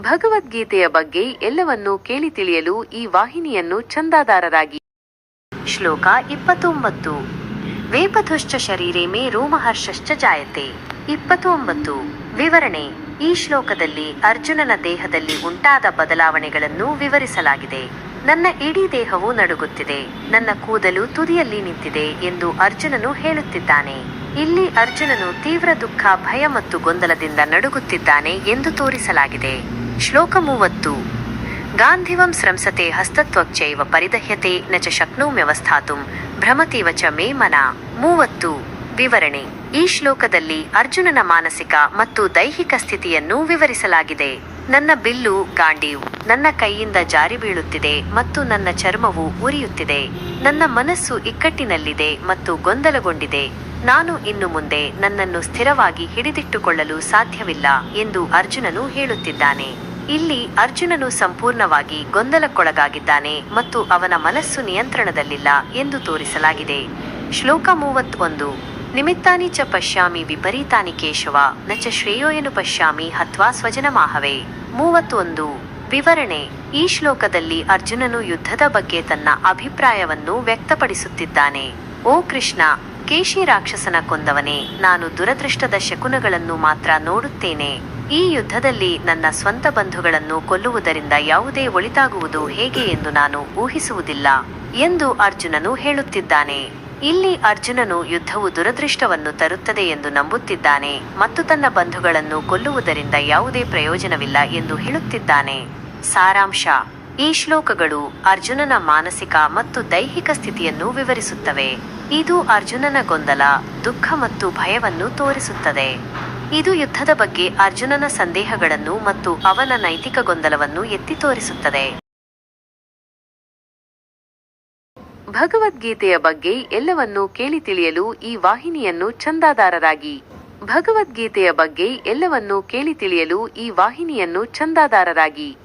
ಭಗವದ್ಗೀತೆಯ ಬಗ್ಗೆ ಎಲ್ಲವನ್ನೂ ಕೇಳಿ ತಿಳಿಯಲು ಈ ವಾಹಿನಿಯನ್ನು ಚಂದಾದಾರರಾಗಿ ಶ್ಲೋಕ ಇಪ್ಪತ್ತೊಂಬತ್ತು. ವೇಪಥುಶ್ಚ ಶರೀರೆ ಮೇ ರೋಮಹರ್ಷಶ್ಚ ಜಾಯತೆ. ಇಪ್ಪತ್ತೊಂಬತ್ತು. ವಿವರಣೆ. ಈ ಶ್ಲೋಕದಲ್ಲಿ ಅರ್ಜುನನ ದೇಹದಲ್ಲಿ ಉಂಟಾದ ಬದಲಾವಣೆಗಳನ್ನು ವಿವರಿಸಲಾಗಿದೆ. ನನ್ನ ಇಡೀ ದೇಹವು ನಡುಗುತ್ತಿದೆ. ನನ್ನ ಕೂದಲು ತುದಿಯಲ್ಲಿ ನಿಂತಿದೆ ಎಂದು ಅರ್ಜುನನು ಹೇಳುತ್ತಿದ್ದಾನೆ. ಇಲ್ಲಿ ಅರ್ಜುನನು ತೀವ್ರ ದುಃಖ, ಭಯ ಮತ್ತು ಗೊಂದಲದಿಂದ ನಡುಗುತ್ತಿದ್ದಾನೆ ಎಂದು ತೋರಿಸಲಾಗಿದೆ. ಶ್ಲೋಕ ಮೂವತ್ತು ಗಾಂಧಿವಂ ಸ್ರಂಸತೆ ಹಸ್ತತ್ವಕ್ಷೈವ ಪರಿದಹ್ಯತೆ ನ ಚ ಶಕ್ನೋಮ್ಯವಸ್ಥಾತುಂ ಭ್ರಮತೀವ ಚ ಮೇ ಮನ. ಮೂವತ್ತು. ವಿವರಣೆ. ಈ ಶ್ಲೋಕದಲ್ಲಿ ಅರ್ಜುನನ ಮಾನಸಿಕ ಮತ್ತು ದೈಹಿಕ ಸ್ಥಿತಿಯನ್ನು ವಿವರಿಸಲಾಗಿದೆ. ನನ್ನ ಬಿಲ್ಲು ಗಾಂಡೀವ್, ನನ್ನ ಕೈಯಿಂದ ಜಾರಿ ಬೀಳುತ್ತಿದೆ ಮತ್ತು ನನ್ನ ಚರ್ಮವು ಉರಿಯುತ್ತಿದೆ. ನನ್ನ ಮನಸ್ಸು ಇಕ್ಕಟ್ಟಿನಲ್ಲಿದೆ ಮತ್ತು ಗೊಂದಲಗೊಂಡಿದೆ. ನಾನು ಇನ್ನು ಮುಂದೆ ನನ್ನನ್ನು ಸ್ಥಿರವಾಗಿ ಹಿಡಿದಿಟ್ಟುಕೊಳ್ಳಲು ಸಾಧ್ಯವಿಲ್ಲ ಎಂದು ಅರ್ಜುನನು ಹೇಳುತ್ತಿದ್ದಾನೆ. ಇಲ್ಲಿ ಅರ್ಜುನನು ಸಂಪೂರ್ಣವಾಗಿ ಗೊಂದಲಕ್ಕೊಳಗಾಗಿದ್ದಾನೆ ಮತ್ತು ಅವನ ಮನಸ್ಸು ನಿಯಂತ್ರಣದಲ್ಲಿಲ್ಲ ಎಂದು ತೋರಿಸಲಾಗಿದೆ. ಶ್ಲೋಕ ಮೂವತ್ತೊಂದು. ನಿಮಿತ್ತಾನಿ ಚ ಪಶ್ಯಾಮಿ ವಿಪರೀತಾನಿ ಕೇಶವ, ನ ಚ ಶ್ರೇಯೋಯನು ಪಶ್ಯಾಮಿ ಹತ್ವಾ ಸ್ವಜನಮಾಹವೇ. ಮೂವತ್ತೊಂದು. ವಿವರಣೆ. ಈ ಶ್ಲೋಕದಲ್ಲಿ ಅರ್ಜುನನು ಯುದ್ಧದ ಬಗ್ಗೆ ತನ್ನ ಅಭಿಪ್ರಾಯವನ್ನು ವ್ಯಕ್ತಪಡಿಸುತ್ತಿದ್ದಾನೆ. ಓ ಕೃಷ್ಣ ಕೇಶಿ ರಾಕ್ಷಸನ ಕೊಂದವನೇ, ನಾನು ದುರದೃಷ್ಟದ ಶಕುನಗಳನ್ನು ಮಾತ್ರ ನೋಡುತ್ತೇನೆ. ಈ ಯುದ್ಧದಲ್ಲಿ ನನ್ನ ಸ್ವಂತ ಬಂಧುಗಳನ್ನು ಕೊಲ್ಲುವುದರಿಂದ ಯಾವುದೇ ಒಳಿತಾಗುವುದು ಹೇಗೆ ಎಂದು ನಾನು ಊಹಿಸುವುದಿಲ್ಲ ಎಂದು ಅರ್ಜುನನು ಹೇಳುತ್ತಿದ್ದಾನೆ. ಇಲ್ಲಿ ಅರ್ಜುನನು ಯುದ್ಧವು ದುರದೃಷ್ಟವನ್ನು ತರುತ್ತದೆ ಎಂದು ನಂಬುತ್ತಿದ್ದಾನೆ ಮತ್ತು ತನ್ನ ಬಂಧುಗಳನ್ನು ಕೊಲ್ಲುವುದರಿಂದ ಯಾವುದೇ ಪ್ರಯೋಜನವಿಲ್ಲ ಎಂದು ಹೇಳುತ್ತಿದ್ದಾನೆ. ಸಾರಾಂಶ ಈ ಶ್ಲೋಕಗಳು ಅರ್ಜುನನ ಮಾನಸಿಕ ಮತ್ತು ದೈಹಿಕ ಸ್ಥಿತಿಯನ್ನು ವಿವರಿಸುತ್ತವೆ. ಇದು ಅರ್ಜುನನ ಗೊಂದಲ, ದುಃಖ ಮತ್ತು ಭಯವನ್ನು ತೋರಿಸುತ್ತದೆ. ಇದು ಯುದ್ಧದ ಬಗ್ಗೆ ಅರ್ಜುನನ ಸಂದೇಹಗಳನ್ನು ಮತ್ತು ಅವನ ನೈತಿಕ ಗೊಂದಲವನ್ನು ಎತ್ತಿ ತೋರಿಸುತ್ತದೆ. ಭಗವದ್ಗೀತೆಯ ಬಗ್ಗೆ ಎಲ್ಲವನ್ನೂ ಕೇಳಿ ತಿಳಿಯಲು ಈ ವಾಹಿನಿಯನ್ನು ಚಂದಾದಾರರಾಗಿ ಭಗವದ್ಗೀತೆಯ ಬಗ್ಗೆ ಎಲ್ಲವನ್ನೂ ಕೇಳಿ ತಿಳಿಯಲು ಈ ವಾಹಿನಿಯನ್ನು ಚಂದಾದಾರರಾಗಿ